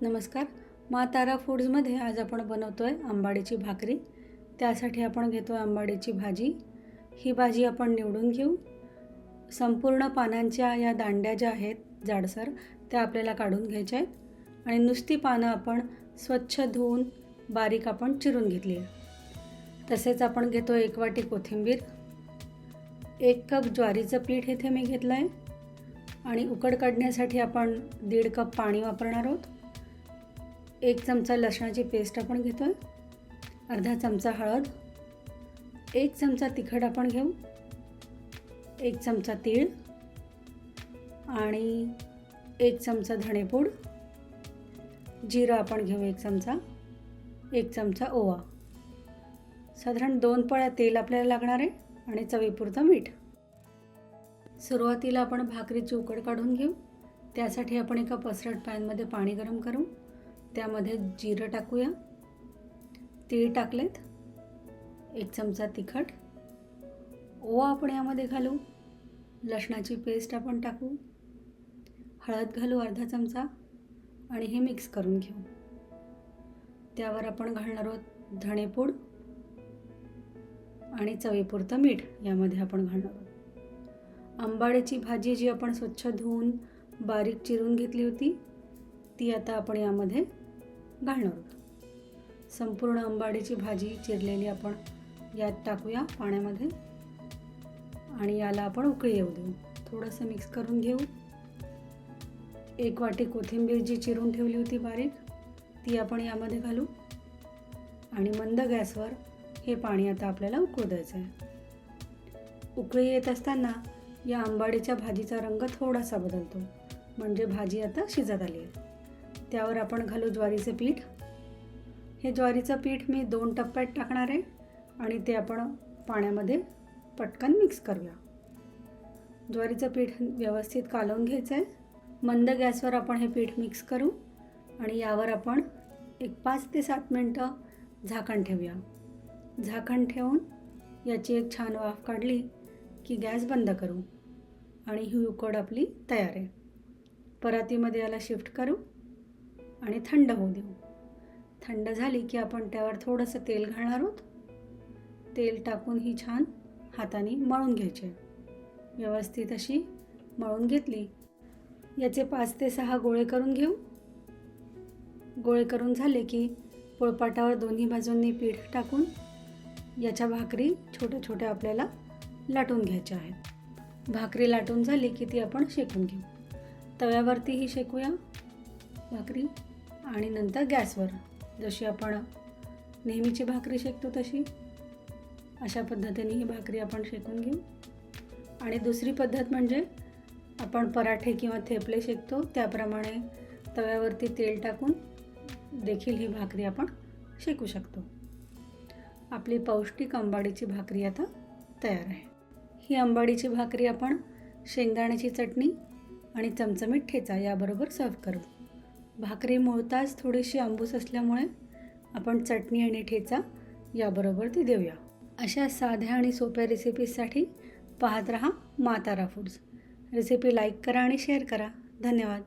नमस्कार. मा तारा फूड्समध्ये आज आपण बनवतो आहे आंबाडीची भाकरी. त्यासाठी आपण घेतो आहे आंबाडीची भाजी. ही भाजी आपण निवडून घेऊ. संपूर्ण पानांच्या या दांड्या ज्या आहेत जाडसर त्या आपल्याला काढून घ्यायच्या आहेत. आणि नुसती पानं आपण स्वच्छ धुवून बारीक आपण चिरून घेतली आहे. तसेच आपण घेतो एक वाटी कोथिंबीर. एक कप ज्वारीचं पीठ इथे मी घेतलं आहे आणि उकड काढण्यासाठी आपण दीड कप पाणी वापरणार आहोत. एक चमचा लसणाची पेस्ट आपण घेतो आहे अर्धा चमचा हळद. एक चमचा तिखट आपण घेऊ. एक चमचा तीळ. आणि एक चमचा धणेपूड. जिरं आपण घेऊ एक चमचा. एक चमचा ओवा. साधारण दोन पळ्या तेल आपल्याला लागणार आहे आणि चवीपुरतं मीठ. सुरुवातीला आपण भाकरीची उकड काढून घेऊ. त्यासाठी आपण एका पसरट पॅनमध्ये पाणी गरम करू. त्यामध्ये जिरं टाकूया. तीळ टाकलेत. एक चमचा तिखट. ओवा आपण यामध्ये घालू. लसणाची पेस्ट आपण टाकू. हळद घालू अर्धा चमचा आणि हे मिक्स करून घेऊ. त्यावर आपण घालणार आहोत धणेपूड आणि चवीपुरतं मीठ यामध्ये आपण घालणार आहोत. आंबाड्याची भाजी जी आपण स्वच्छ धुवून बारीक चिरून घेतली होती ती आता आपण यामध्ये घालणार आहोत. संपूर्ण अंबाडीची भाजी चिरलेली आपण यात टाकूया पाण्यामध्ये आणि याला आपण उकळी येऊ देऊ. थोडंसं मिक्स करून घेऊ. एक वाटी कोथिंबीर जी चिरून ठेवली होती बारीक ती आपण यामध्ये घालू. आणि मंद गॅसवर हे पाणी आता आपल्याला उकळू द्यायचं आहे. उकळी येत असताना या आंबाडीच्या भाजीचा रंग थोडासा बदलतो. म्हणजे भाजी आता शिजत आली आहे. त्यावर आपण घालू ज्वारीचं पीठ. हे ज्वारीचं पीठ मी दोन टप्प्यात टाकणार आहे आणि ते आपण पाण्यामध्ये पटकन मिक्स करूया. ज्वारीचं पीठ व्यवस्थित कालवून घ्यायचं आहे मंद गॅसवर आपण हे पीठ मिक्स करू आणि यावर आपण एक पाच ते सात मिनटं झाकण ठेवूया. झाकण ठेवून याची एक छान वाफ काढली की गॅस बंद करू आणि ही उकड आपली तयार आहे. परातीमध्ये याला शिफ्ट करू. आणि थंड होऊ देऊ. थंड झाली की आपण त्यावर थोडंसं तेल घालणार आहोत. तेल टाकून ही छान हाताने मळून घ्यायचे. व्यवस्थित अशी मळून घेतली. याचे पाच ते सहा गोळे करून घेऊ. गोळे करून झाले की पोळपाटावर दोन्ही बाजूंनी पीठ टाकून याच्या भाकरी छोट्या छोट्या आपल्याला लाटून घ्यायच्या आहेत. भाकरी लाटून झाली की ती आपण शेकून घेऊ. तव्यावरतीही शेकूया. भाकरी आणि नंतर गॅसवर. जशी आपण नेहमीची भाकरी शेकतो तशी. अशा पद्धतीने ही भाकरी आपण शेकून घेऊ. आणि दुसरी पद्धत म्हणजे आपण पराठे किंवा थेपले शेकतो. त्याप्रमाणे तव्यावरती तेल टाकून देखील ही भाकरी आपण शेकू शकतो. आपली पौष्टिक अंबाडीची भाकरी आता तयार आहे. ही अंबाडीची भाकरी आपण शेंगदाण्याची चटणी आणि चमचमीत ठेचा याबरोबर सर्व करू. भाकरी मुळताच थोडीशी आंबूस असल्यामुळे आपण चटणी आणि ठेचा याबरोबर ती देऊया. अशा साध्या आणि सोप्या रेसिपीजसाठी पाहत रहा मातारा फूड्स रेसिपी लाईक करा आणि शेअर करा. धन्यवाद.